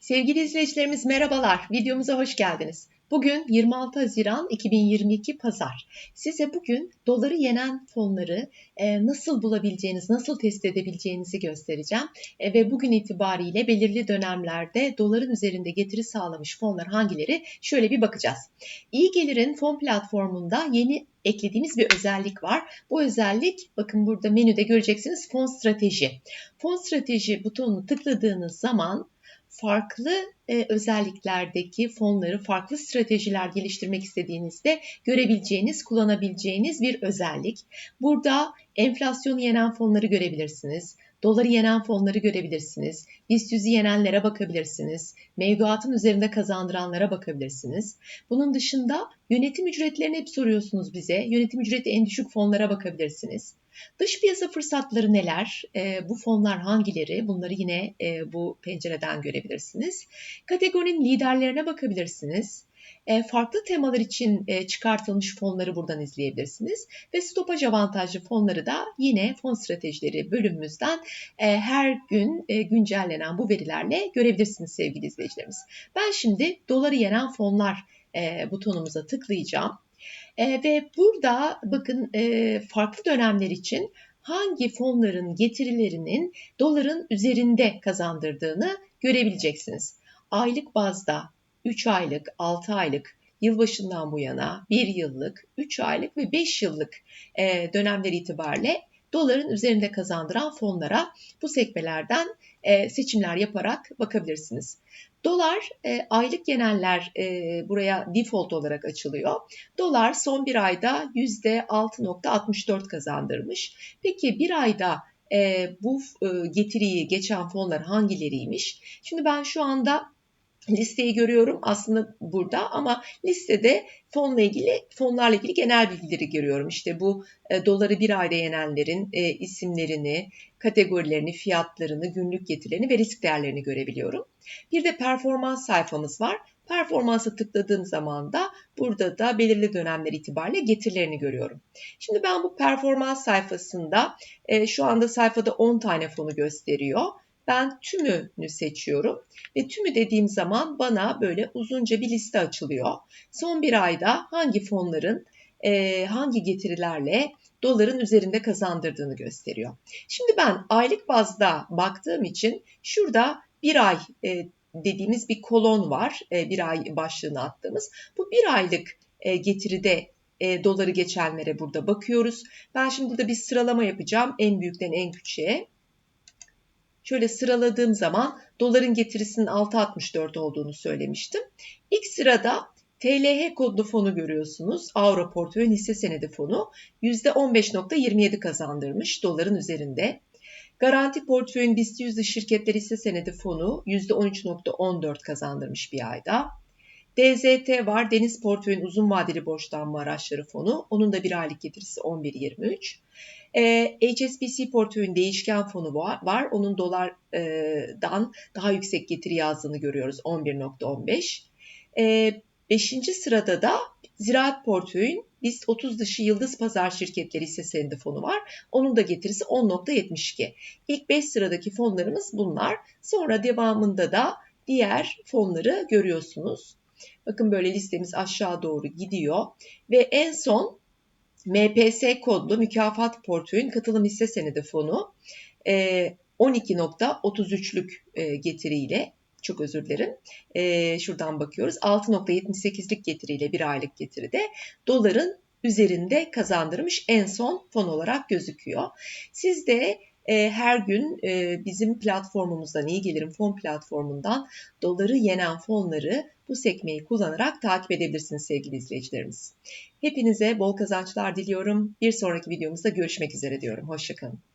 Sevgili izleyicilerimiz merhabalar. Videomuza hoş geldiniz. Bugün 26 Haziran 2022 Pazar. Size bugün doları yenen fonları e, nasıl bulabileceğiniz, nasıl test edebileceğinizi göstereceğim. E, ve bugün itibariyle belirli dönemlerde doların üzerinde getiri sağlamış fonlar hangileri? Şöyle bir bakacağız. İyi Gelir'in fon platformunda yeni eklediğimiz bir özellik var. Bu özellik bakın burada menüde göreceksiniz fon strateji. Fon strateji butonunu tıkladığınız zaman farklı e, özelliklerdeki fonları farklı stratejiler geliştirmek istediğinizde görebileceğiniz, kullanabileceğiniz bir özellik. Burada enflasyonu yenen fonları görebilirsiniz. Doları yenen fonları görebilirsiniz. BIST 100'ü yenenlere bakabilirsiniz. Mevduatın üzerinde kazandıranlara bakabilirsiniz. Bunun dışında yönetim ücretlerini hep soruyorsunuz bize. Yönetim ücreti en düşük fonlara bakabilirsiniz. Dış piyasa fırsatları neler? E, bu fonlar hangileri? Bunları yine e, bu pencereden görebilirsiniz. Kategorinin liderlerine bakabilirsiniz. E, farklı temalar için e, çıkartılmış fonları buradan izleyebilirsiniz. Ve stopaj avantajlı fonları da yine fon stratejileri bölümümüzden e, her gün güncellenen bu verilerle görebilirsiniz sevgili izleyicilerimiz. Ben şimdi doları yenen fonlar butonumuza tıklayacağım. Ve burada bakın farklı dönemler için hangi fonların getirilerinin doların üzerinde kazandırdığını görebileceksiniz. Aylık bazda 3 aylık, 6 aylık, yılbaşından bu yana 1 yıllık, 3 aylık ve 5 yıllık e, dönemler itibariyle doların üzerinde kazandıran fonlara bu sekmelerden e, seçimler yaparak bakabilirsiniz. Dolar e, aylık geneller e, buraya default olarak açılıyor. Dolar son bir ayda %6.64 kazandırmış. Peki bir ayda e, bu e, getiriyi geçen fonlar hangileriymiş? Şimdi ben şu anda listeyi görüyorum aslında burada ama listede fonla ilgili fonlarla ilgili genel bilgileri görüyorum. İşte bu e, doları bir ayda yenenlerin e, isimlerini, kategorilerini, fiyatlarını, günlük getirilerini ve risk değerlerini görebiliyorum. Bir de performans sayfamız var. Performansa tıkladığım zaman da burada da belirli dönemler itibariyle getirilerini görüyorum. Şimdi ben bu performans sayfasında e, şu anda sayfada 10 tane fonu gösteriyor. Ben tümünü seçiyorum ve tümü dediğim zaman bana böyle uzunca bir liste açılıyor. Son bir ayda hangi fonların e, hangi getirilerle doların üzerinde kazandırdığını gösteriyor. Şimdi ben aylık bazda baktığım için şurada bir ay e, dediğimiz bir kolon var. E, bir ay başlığını attığımız. Bu bir aylık e, getiride e, doları geçenlere burada bakıyoruz. Ben şimdi burada bir sıralama yapacağım. En büyükten en küçüğe. Şöyle sıraladığım zaman doların getirisinin 6.64 olduğunu söylemiştim. İlk sırada TLH kodlu fonu görüyorsunuz. Avro portföy hisse senedi fonu %15.27 kazandırmış doların üzerinde. Garanti portföyün BIST 100 şirketler hisse senedi fonu %13.14 kazandırmış bir ayda. DZT var. Deniz portföyün uzun vadeli borçlanma araçları fonu. Onun da bir aylık getirisi 11.23. E, HSBC portföyün değişken fonu var. Onun dolardan daha yüksek getiri yazdığını görüyoruz 11.15. E, beşinci sırada da ziraat portföyün BIST 30 dışı Yıldız Pazar Şirketleri hisse senedi fonu var. Onun da getirisi 10.72. İlk 5 sıradaki fonlarımız bunlar. Sonra devamında da diğer fonları görüyorsunuz. Bakın böyle listemiz aşağı doğru gidiyor. Ve en son MPS kodlu mükafat portföyün katılım hisse senedi fonu 12.33'lük e, e, getiriyle çok özür dilerim. E, şuradan bakıyoruz. 6.78'lik getiriyle bir aylık getiride doların üzerinde kazandırmış en son fon olarak gözüküyor. Siz de e, her gün e, bizim platformumuzdan iyi gelirim fon platformundan doları yenen fonları bu sekmeyi kullanarak takip edebilirsiniz sevgili izleyicilerimiz. Hepinize bol kazançlar diliyorum. Bir sonraki videomuzda görüşmek üzere diyorum. Hoşçakalın.